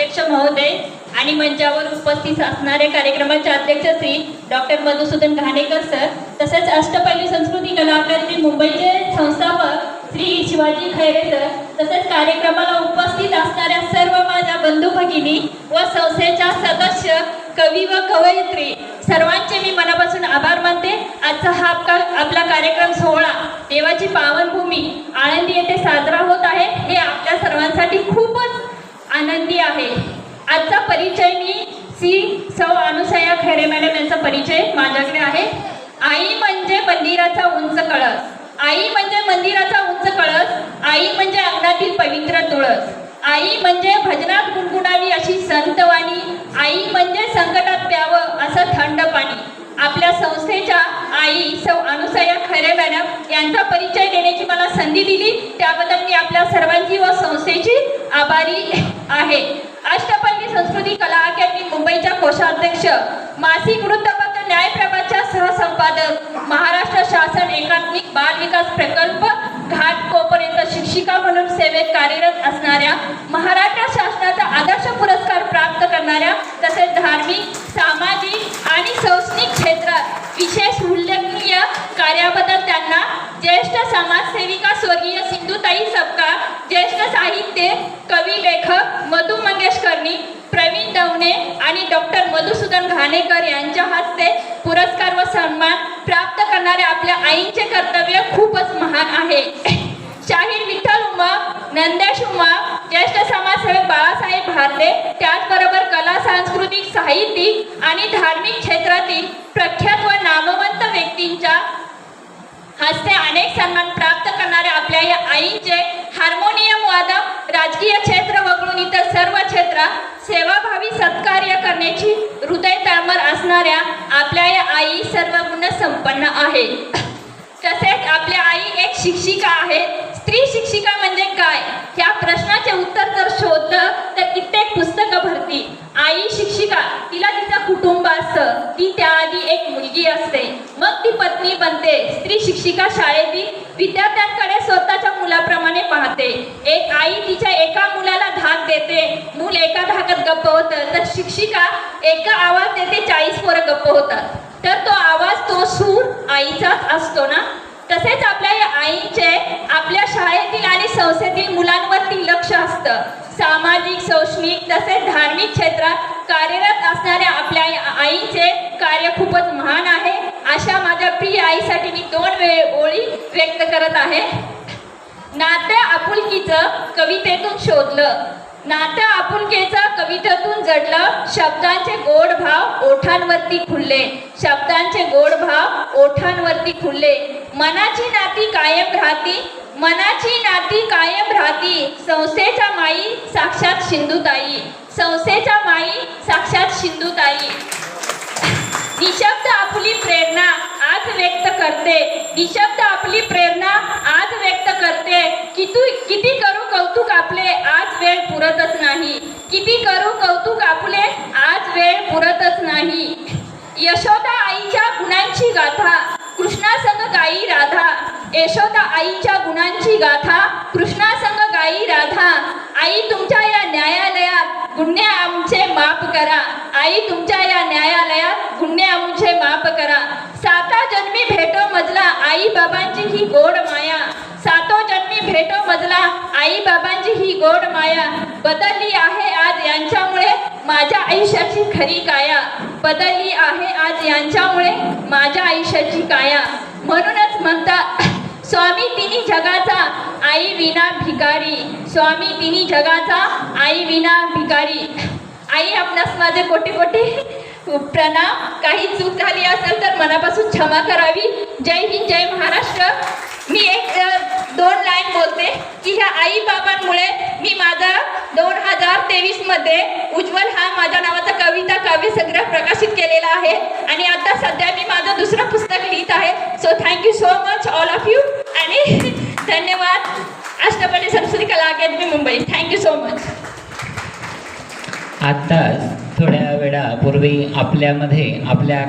अध्यक्ष महोदय आणि मंचावर उपस्थित असणारे कार्यक्रमाचे अध्यक्ष श्री डॉक्टर मधुसूदन घाणेकर सर तसेच अष्टपैलू संस्कृती कला अकादमी मुंबईचे संस्थापक श्री शिवाजी खैरे सर तसेच कार्यक्रमाला उपस्थित असणाऱ्या सर्व माझ्या बंधू भगिनी व संस्थेच्या सदस्य कवी व कवयित्री सर्वांचे मी मनापासून आभार मानते. आजचा हा आपका आपला कार्यक्रम सोहळा देवाची पावनभूमी आळंदी येथे साजरा होत आहे. हे आपल्या सर्वांसाठी खूप आनंदी आहे. आजचा परिचय मी सी. सौ अनुसया खैरे मॅडम यांचा परिचय माझ्याकडे आहे. आई म्हणजे मंदिराचा उंच कळस. आई म्हणजे मंदिराचा उंच कळस. आई म्हणजे अंगणातील पवित्र तुळस. आई म्हणजे भजनात गुणगुणावी अशी संतवाणी आई म्हणजे संकटात प्यावं असं थंड पाणी. आपल्या संस्थेच्या आई सौ अनुसया खरे मॅडम यांचा परिचय देण्याची मला संधी दिली. त्याबद्दल मी आपल्या सर्वांची व संस्थेची आभारी आहे. अष्टपल्ली संस्कृती कला अकॅडमी मुंबईच्या कोषाध्यक्ष मासिक वृत्तपत्र न्यायप्रभाच्या सहसंपादक महाराष्ट्र शासन एकात्मिक बाल विकास प्रकल्प घाटकोपर्यंत शिक्षिका म्हणून सेवेत कार्यरत असणाऱ्या महाराष्ट्र शासनाचा आदर्श पुरस्कार प्राप्त करणाऱ्या तसेच धार्मिक सामाजिक आणि शैक्षणिक क्षेत्रात विशेष उल्लेखनीय कार्याबद्दल त्यांना ज्येष्ठ समाजसेवी स्वर्गीय सिंधुताई सपकाळ ज्येष्ठ साहित्य कवी लेखक मधु मंगेशकरनी प्रवीण दवणे आणि डॉक्टर मधुसूदन घाणेकर यांच्या हस्ते पुरस्कार व सन्मान प्राप्त करणारे आपल्या आईचे कर्तव्य खूपच महान आहे. शाहीर विठ्ठल उमा नंदेश उमा ज्येष्ठ समाजसेवक बाळासाहेब भारते त्याचबरोबर कला सांस्कृतिक साहित्यिक आणि धार्मिक क्षेत्रातील प्रख्यात व नामवंत व्यक्तींच्या हस्ते अनेक सन्मान प्राप्त करणाऱ्या आपल्या या आईचे हार्मोनियम सत्कार्य हृदय तळमळ असणाऱ्या आपल्या या आई सर्व गुण संपन्न आहे. तसेच आपल्या आई एक शिक्षिका आहे. स्त्री शिक्षिका म्हणजे काय? या प्रश्नाचे उत्तर जर शोधलं तर कित्येक पुस्तकं भरती. आई शिक्षिका तिला तिचं कुटुंब असतं. ती त्याआधी एक मुलगी असते. मग ती पत्नी बनते. स्त्री शिक्षिका शाळेतील विद्यार्थ्यांकडे स्वतःच्या मुलाप्रमाणे पाहते एक आई तिच्या एका मुलाला धाक देते मूल एका धाकात गप्प होतं तर शिक्षिका एका आवाज देते चाळीस पोरं गप्प होतात. तर तो आवाज तो सूर आईचाच असतो ना? तसेच आपल्या या आईचे आपल्या शाळेतील आणि संस्थेतील मुलांवरती लक्ष असतं. सामाजिक शैक्षणिक तसेच धार्मिक क्षेत्रात कार्यरत असणाऱ्या आपल्या आईचे कार्य खूपच महान आहे. अशा माझ्या प्रिय आईसाठी मी दोन वेळ ओळी व्यक्त करत आहे. नात्या आपुलकीचं कवितेतून शोधलं. नात्या आपुलकीचं कवितेतून घडलं शब्दांचे गोड भाव ओठांवरती खुलले. शब्दांचे गोड भाव ओठांवरती खुलले. मनाची नाती कायम राहती मनाची नाती कायम राहती. संस्थेच्या माई साक्षात सिंधुताई. संस्थेच्या माई साक्षात सिंधुताई. निशब्द आपली प्रेरणा आज व्यक्त करते. निशब्द आपली प्रेरणा आज व्यक्त करते. किती किती करू कौतुक आपले? आज वेळ पुरतच नाही. किती करू कौतुक आपले? आज वेळ पुरतच नाही. यशोदा आईच्या गुणांची गाथा कृष्णासंग गाई राधा. यशोदा आईच्या गुणांची गाथा कृष्णासंग गाई राधा. आई तुमच्या या न्यायालयात गुन्हे आमचे माफ करा. आई तुमच्या या न्यायालयात गुन्हे आमचे माफ करा. बाबांची ही गोड माया. सातो जन्मी भेटो मजला. आई बाबांची ही गोड माया. बदलली आहे आज यांच्यामुळे माझ्या आयुष्याची खरी काया. बदलली आहे आज यांच्यामुळे माझ्या आयुष्याची काया. म्हणूनच म्हणतात स्वामी तिन्ही जगाचा आई विना भिकारी. स्वामी तिन्ही जगाचा आई विना भिकारी. आई आपणास माझे कोटी कोटी प्रणाम. काही चूक झाली असेल तर मनापासून क्षमा करावी. जय हिंद जय महाराष्ट्र. मी एक दोन लाईन बोलते की ह्या आई बाबांमुळे मी माझा दोन हजार तेवीसमध्ये उज्ज्वल हा माझ्या नावाचा कविता काव्यसंग्रह प्रकाशित केलेला आहे. आणि आता सध्या मी माझं दुसरं पुस्तक लिहित आहे. So thank you so much all of you आणि धन्यवाद. Ashtapadi Sanskruti Kala academy Mumbai. Thank you so much आत्ताच थोड्या वेळापूर्वी आपल्यामध्ये आपल्या